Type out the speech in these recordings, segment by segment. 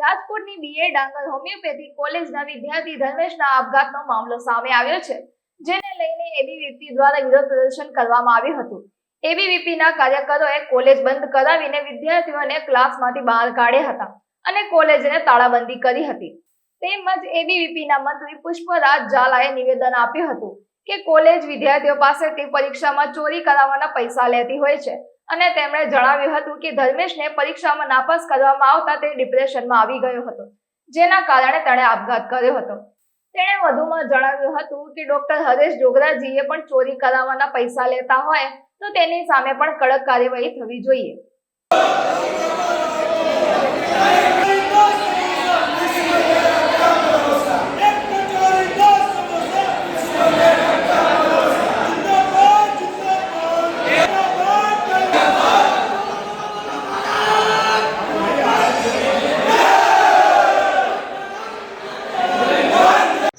રાજકોટની બીએ ડાંગર હોમિયોપેથી કોલેજના વિદ્યાર્થી ધર્મેશના આપઘાતનો મામલો સામે આવ્યો છે, જેને લઈને એબીવીપી દ્વારા વિરોધ પ્રદર્શન કરવામાં આવ્યું હતું. એબીવીપીના કાર્યકરોએ કોલેજ બંધ કરાવીને વિદ્યાર્થીઓને ક્લાસમાંથી બહાર કાઢ્યા હતા અને કોલેજને તાળાબંધી કરી હતી. તેમજ એબીવીપીના મંત્રી પુષ્પરાજ ઝાલાએ નિવેદન આપ્યું હતું કે કોલેજ વિદ્યાર્થીઓ પાસેથી પરીક્ષામાં ચોરી કરાવવાના પૈસા લેતી હોય છે. અને તેમણે જણાવ્યું હતું કે ધર્મેશને પરીક્ષામાં નાપાસ કરવામાં આવતા તે ડિપ્રેશનમાં આવી ગયો હતો, જેના કારણે તેણે આપઘાત કર્યો હતો. તેણે વધુમાં જણાવ્યું હતું કે ડોક્ટર હરેશ જોગરાજીએ પણ ચોરી કરાવવાના પૈસા લેતા હોય તો તેની સામે પણ કડક કાર્યવાહી થવી જોઈએ.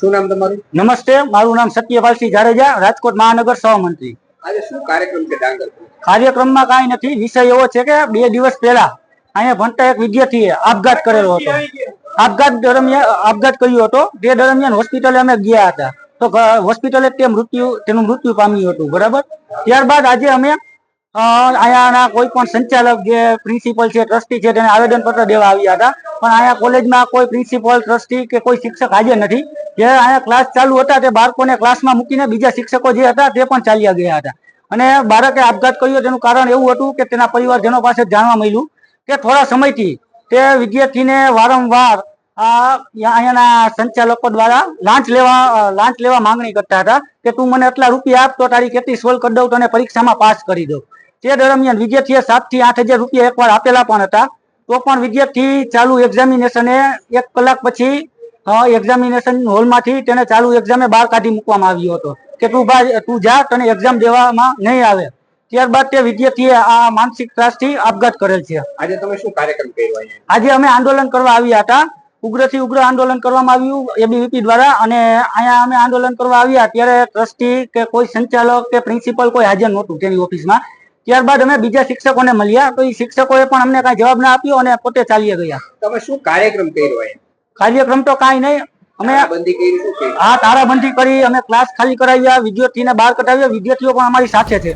શું નામ તમારું? નમસ્તે મારું નામ સત્યપાલસિંહ જાડેજા રાજકોટ મહાનગર સહમંત્રી આજે શું કાર્યક્રમ છે ડાંગર કાર્યક્રમમાં કાંઈ નથી વિષય એવો છે કે બે દિવસ પહેલા અહીંયા ભણતા એક વિદ્યાર્થીએ આપઘાત કરેલો હતો. આપઘાત દરમિયાન આપઘાત કર્યો હતો. તે દરમિયાન હોસ્પિટલે અમે ગયા હતા. તો હોસ્પિટલે તે મૃત્યુ તેનું મૃત્યુ પામ્યું હતું બરાબર? ત્યારબાદ આજે અમે અહીંયાના કોઈ પણ સંચાલક જે પ્રિન્સિપલ છે ટ્રસ્ટી છે તેને આવેદન પત્ર દેવા આવ્યા હતા. પણ અહીંયા કોલેજમાં કોઈ પ્રિન્સિપલ ટ્રસ્ટી કે કોઈ શિક્ષક હાજર નથી. જે અહીંયા ક્લાસ ચાલુ હતા તે બાળકોને ક્લાસમાં મૂકીને બીજા શિક્ષકો જે હતા તે પણ ચાલ્યા ગયા હતા. અને બાળકે આપઘાત કર્યો તેનું કારણ એવું હતું કે તેના પરિવારજનો પાસે જાણવા મળ્યું કે થોડા સમયથી તે વિદ્યાર્થીને વારંવાર અહીંયાના સંચાલકો દ્વારા લાંચ લેવા લાંચ લેવા માંગણી કરતા હતા કે તું મને આટલા રૂપિયા આપ તો તારી કેટલી સોલ્વ કરી દઉં તને પરીક્ષામાં પાસ કરી દઉં. તે દરમિયાન વિદ્યાર્થીએ સાતથી આઠ હજાર રૂપિયા એકવાર આપેલા પણ હતા. તો પણ વિદ્યાર્થી ચાલુ એક્ઝામિનેશને એક કલાક પછી એક્ઝામિનેશન હોલમાંથી તેને ચાલુ એક્ઝામે બહાર કાઢી મૂકવામાં આવ્યો હતો. કે તું ભાઈ તું જા તને એક્ઝામ દેવામાં નહીં આવે. ત્યારબાદ તે વિદ્યાર્થીએ આ માનસિક ત્રાસથી આપઘાત કરેલ છે. આજે તમે શું કાર્યક્રમ કર્યો આજે અમે આંદોલન કરવા આવ્યા હતા. ઉગ્રથી ઉગ્ર આંદોલન કરવામાં આવ્યું એબીવીપી દ્વારા અને અહીંયા અમે આંદોલન કરવા આવ્યા ત્યારે ટ્રસ્ટી કે કોઈ સંચાલક કે પ્રિન્સિપલ કોઈ હાજર નહોતું તેની ઓફિસમાં. ત્યારબાદ અમે બીજા શિક્ષકોને મળ્યા. તો એ શિક્ષકોએ પણ અમને કાંઈ જવાબ ના આપ્યો અને પોતે ચાલ્યા ગયા. તમે શું કાર્યક્રમ કર્યો કાર્યક્રમ તો કાંઈ નહીં. અમે આ તારાબંધી કરી. અમે ક્લાસ ખાલી કરાવ્યા વિદ્યાર્થીને બહાર કઢાવ્યા. વિદ્યાર્થીઓ પણ અમારી સાથે છે.